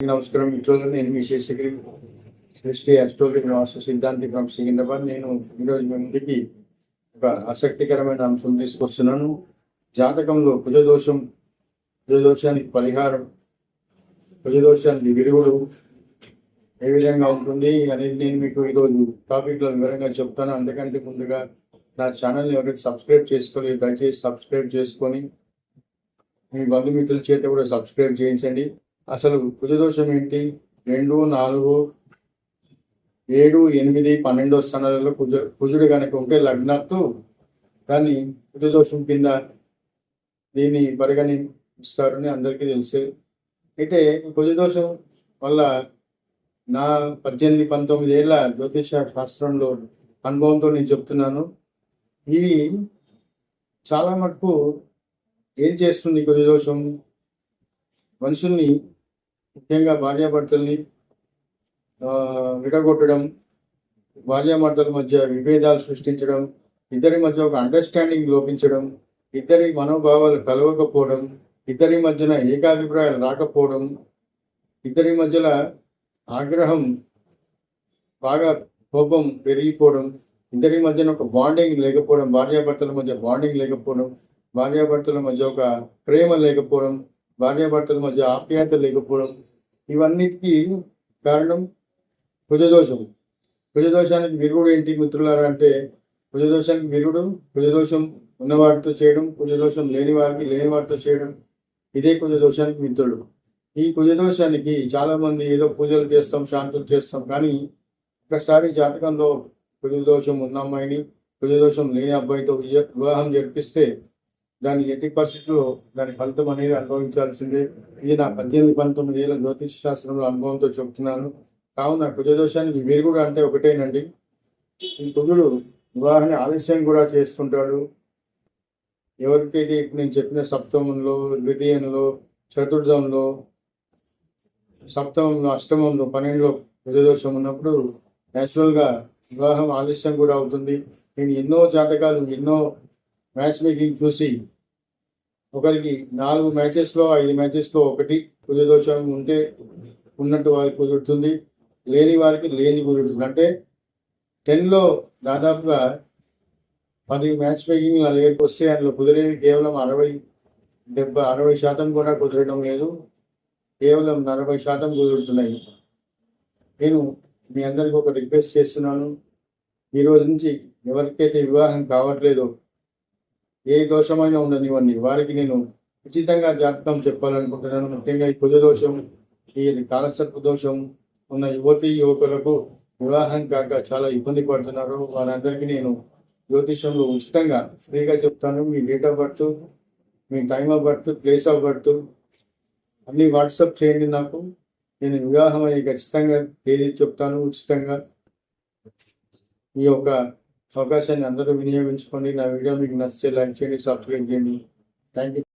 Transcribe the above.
నమస్కారం. మిత్రులు నేను మీ శేషగిరి సృష్టి అస్ట్రోలజీ వాస్తు సిద్ధాంతి ఫ్రమ్ సికింద్రాబాద్ నేను ఈరోజు మీ ముందుకి ఒక ఆసక్తికరమైన అంశం తీసుకొస్తున్నాను. జాతకంలో కుజదోషం కుజదోషానికి పరిహారం కుజదోషానికి విరుగుడు ఏ విధంగా ఉంటుంది అనేది నేను మీకు ఈరోజు టాపిక్లో వివరంగా చెప్తాను. అందుకంటే ముందుగా నా ఛానల్ని ఎవరైతే సబ్స్క్రైబ్ చేసుకోలేదు దయచేసి సబ్స్క్రైబ్ చేసుకొని మీ బంధుమిత్రుల చేత కూడా సబ్స్క్రైబ్ చేయించండి. అసలు కుజదోషం ఏంటి? రెండు నాలుగు ఏడు ఎనిమిది పన్నెండో స్థానాలలో కుజ కుజుడు కనుక ఉంటే లగ్నత్తు కానీ కుజదోషం కింద దీన్ని పరిగణిస్తారని అందరికీ తెలుసు. అయితే కుజదోషం వల్ల నా పద్దెనిమిది పంతొమ్మిది ఏళ్ళ జ్యోతిష శాస్త్రంలో అనుభవంతో నేను చెప్తున్నాను. ఇది చాలా మటుకు ఏం చేస్తుంది కుజదోషం? మనుషుల్ని ముఖ్యంగా భార్యాభర్తల్ని విడగొట్టడం భార్యాభర్తల మధ్య విభేదాలు సృష్టించడం ఇద్దరి మధ్య ఒక అండర్స్టాండింగ్ లోపించడం ఇద్దరి మనోభావాలు కలవకపోవడం ఇద్దరి మధ్యన ఏకాభిప్రాయాలు రాకపోవడం ఇద్దరి మధ్యలో ఆగ్రహం బాగా కోపం పెరిగిపోవడం ఇద్దరి మధ్యన ఒక బాండింగ్ లేకపోవడం భార్యాభర్తల మధ్య బాండింగ్ లేకపోవడం భార్యాభర్తల మధ్య ఒక ప్రేమ లేకపోవడం భార్యాభర్తల మధ్య ఆప్యాయత లేకపోవడం ఇవన్నిటికీ కారణం కుజదోషం కుజదోషానికి విరుగుడు ఏంటి మిత్రులారా అంటే కుజదోషానికి విరుగుడు కుజదోషం ఉన్నవారితో చేయడం కుజదోషం లేని వారికి లేని వారితో చేయడం ఇదే కుజదోషానికి మిత్రుడు. ఈ కుజదోషానికి చాలామంది ఏదో పూజలు చేస్తాం శాంతులు చేస్తాం కానీ ఒకసారి జాతకంలో కుజదోషం ఉన్న అమ్మాయిని కుజదోషం లేని అబ్బాయితో వివాహం జరిపిస్తే దాని ఎట్టి పరిస్థితుల్లో దాని ఫలితం అనేది అనుభవించాల్సిందే. ఇది నా పద్దెనిమిది పంతొమ్మిది ఏళ్ళ జ్యోతిష శాస్త్రంలో అనుభవంతో చెబుతున్నాను. కావున కుజదోషానికి కూడా అంటే ఒకటేనండి. ఈ కుజుడు వివాహాన్ని ఆలస్యం కూడా చేస్తుంటాడు. ఎవరికైతే నేను చెప్పిన సప్తమంలో ద్వితీయంలో చతుర్థంలో సప్తమంలో అష్టమంలో పన్నెండులో కుజదోషం ఉన్నప్పుడు న్యాచురల్గా వివాహం ఆలస్యం కూడా అవుతుంది. నేను ఎన్నో జాతకాలు ఎన్నో మ్యాచ్ మేకింగ్ చూసి ఒకరికి నాలుగు మ్యాచెస్లో ఐదు మ్యాచెస్లో ఒకటి కుజదోషం ఉంటే ఉన్నట్టు వారికి కుదురుతుంది. లేని వారికి లేని కుదురుతుంది. అంటే టెన్లో దాదాపుగా పది మ్యాచ్ మేకింగ్ నా దగ్గరికి వస్తే అందులో కుదిరేవి కేవలం అరవై డెబ్బై అరవై శాతం కూడా కుదరడం లేదు. కేవలం నలభై శాతం కుదురుతున్నాయి. నేను మీ అందరికీ ఒక రిక్వెస్ట్ చేస్తున్నాను. ఈరోజు నుంచి ఎవరికైతే వివాహం కావట్లేదో ఏ దోషమైనా ఉండనివ్వండి వారికి నేను ఉచితంగా జాతకం చెప్పాలనుకుంటున్నాను. ముఖ్యంగా ఈ కుజ దోషం ఈ కాలసర్ప దోషం ఉన్న యువతి యువకులకు వివాహం కాక చాలా ఇబ్బంది పడుతున్నారు. వారందరికీ నేను జ్యోతిషంలో ఉచితంగా ఫ్రీగా చెప్తాను. మీ date of birth me time of birth place of birth అన్నీ వాట్సాప్ చేయండి నాకు. నేను వివాహం అయ్యి ఖచ్చితంగా తేదీ చెప్తాను. ఉచితంగా ఈ యొక్క అవకాశాన్ని అందరూ వినియోగించుకోండి. నా వీడియో మీకు నచ్చితే లైక్ చేయండి సబ్స్క్రైబ్ చేయండి. Thank you